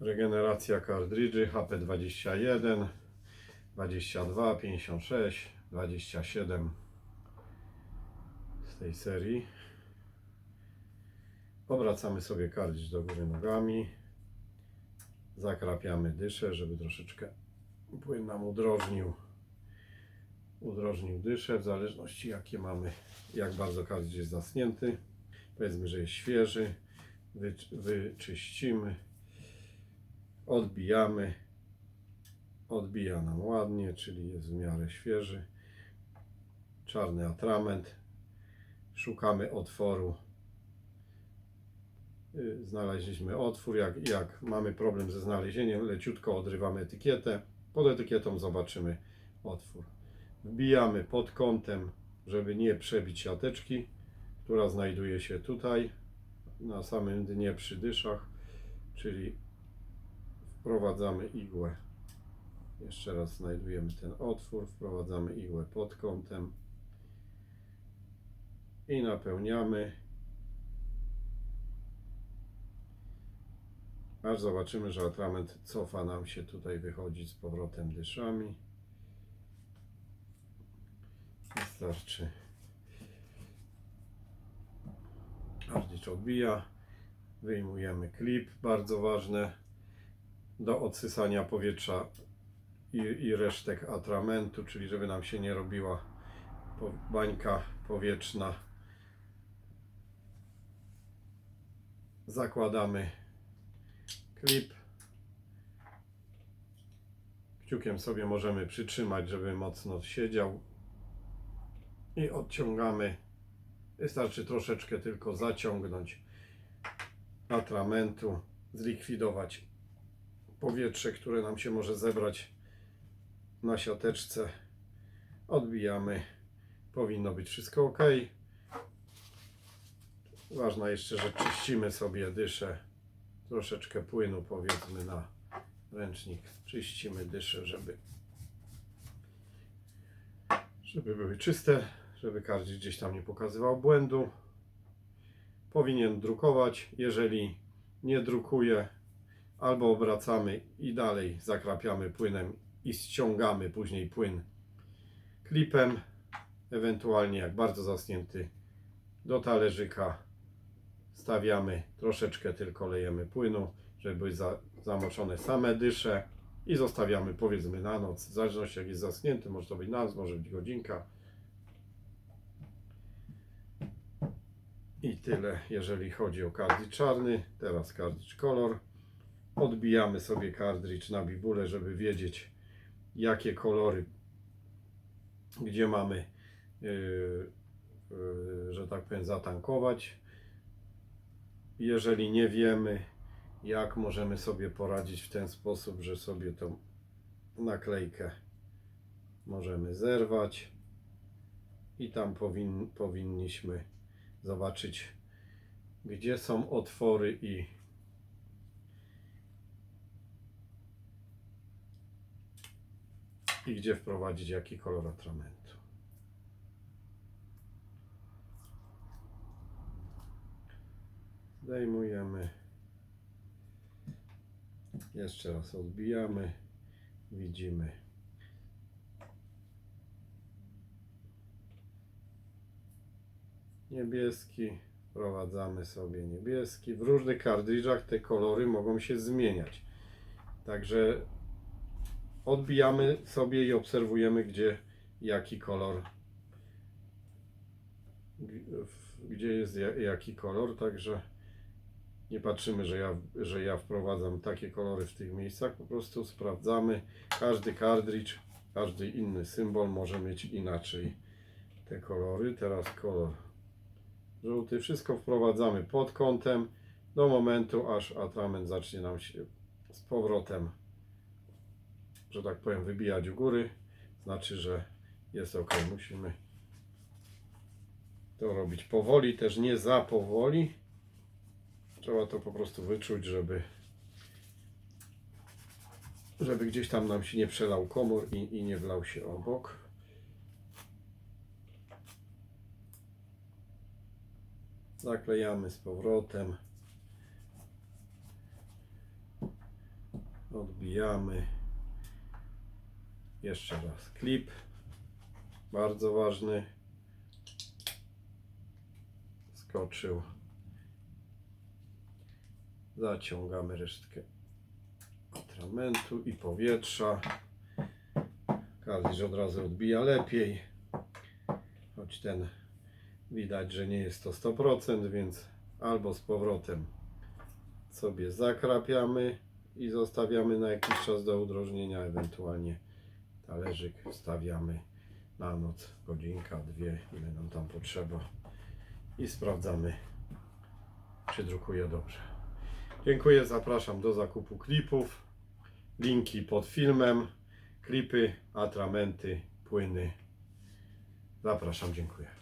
Regeneracja kartridży HP21, 22, 56, 27 z tej serii. Obracamy sobie kartridż do góry nogami. Zakrapiamy dyszę, żeby troszeczkę płyn nam udrożnił. Udrożnił dyszę, w zależności jakie mamy, jak bardzo kartridż jest zasnięty. Powiedzmy, że jest świeży. Wy, wyczyścimy. Odbijamy. Odbija nam ładnie, czyli jest w miarę świeży. Czarny atrament. Szukamy otworu. Y, Znaleźliśmy otwór. Jak, jak mamy problem ze znalezieniem, leciutko odrywamy etykietę. Pod etykietą zobaczymy otwór. Wbijamy pod kątem, żeby nie przebić siateczki, która znajduje się tutaj na samym dnie przy dyszach, czyli wprowadzamy igłę. Jeszcze raz znajdujemy ten otwór, wprowadzamy igłę pod kątem i napełniamy. Aż zobaczymy, że atrament cofa nam się tutaj, wychodzi z powrotem dyszami. Wystarczy. Kartridż odbija. Wyjmujemy klip, bardzo ważne do odsysania powietrza i, i resztek atramentu, czyli żeby nam się nie robiła bańka powietrzna. Zakładamy klip. Kciukiem sobie możemy przytrzymać, żeby mocno siedział. I odciągamy. Wystarczy troszeczkę tylko zaciągnąć atramentu, zlikwidować powietrze, które nam się może zebrać na siateczce. Odbijamy. Powinno być wszystko ok. Ważne jeszcze, że czyścimy sobie dyszę. Troszeczkę płynu powiedzmy na ręcznik. Czyścimy dyszę, żeby żeby były czyste, żeby kartridż gdzieś tam nie pokazywał błędu. Powinien drukować. Jeżeli nie drukuje, albo obracamy i dalej zakrapiamy płynem i ściągamy później płyn klipem, ewentualnie jak bardzo zasnięty do talerzyka stawiamy troszeczkę tylko lejemy płynu, żeby były za, zamoczone same dysze i zostawiamy powiedzmy na noc, w zależności jak jest zasnięty, może to być noc, może być godzinka. I tyle, jeżeli chodzi o kartridż czarny. Teraz kartridż kolor. Odbijamy sobie kartridż na bibulę, żeby wiedzieć jakie kolory, gdzie mamy, yy, yy, że tak powiem, zatankować. Jeżeli nie wiemy, jak możemy sobie poradzić w ten sposób, że sobie tą naklejkę możemy zerwać i tam powin, powinniśmy zobaczyć, gdzie są otwory i i gdzie wprowadzić jaki kolor atramentu. Zdejmujemy. Jeszcze raz odbijamy. Widzimy. Niebieski. Wprowadzamy sobie niebieski. W różnych kartridżach te kolory mogą się zmieniać. Także odbijamy sobie i obserwujemy, gdzie jaki kolor, gdzie jest ja- jaki kolor, także nie patrzymy, że ja, że ja wprowadzam takie kolory w tych miejscach, po prostu sprawdzamy. Każdy kartridż, każdy inny symbol może mieć inaczej te kolory. Teraz kolor żółty. Wszystko wprowadzamy pod kątem do momentu, aż atrament zacznie nam się z powrotem że tak powiem, wybijać w góry, znaczy, że jest ok. Musimy to robić powoli, też nie za powoli. Trzeba to po prostu wyczuć, żeby żeby gdzieś tam nam się nie przelał komór i, i nie wlał się obok. Zaklejamy z powrotem. Odbijamy. Jeszcze raz klip. Bardzo ważny. Skoczył. Zaciągamy resztkę atramentu i powietrza. Karlisz od razu odbija lepiej. Choć ten widać, że nie jest to 100%, więc albo z powrotem sobie zakrapiamy i zostawiamy na jakiś czas do udrożnienia, ewentualnie talerzyk wstawiamy na noc, godzinka, dwie, ile nam tam potrzeba i sprawdzamy, czy drukuje dobrze. Dziękuję, zapraszam do zakupu klipów, linki pod filmem, klipy, atramenty, płyny. Zapraszam, dziękuję.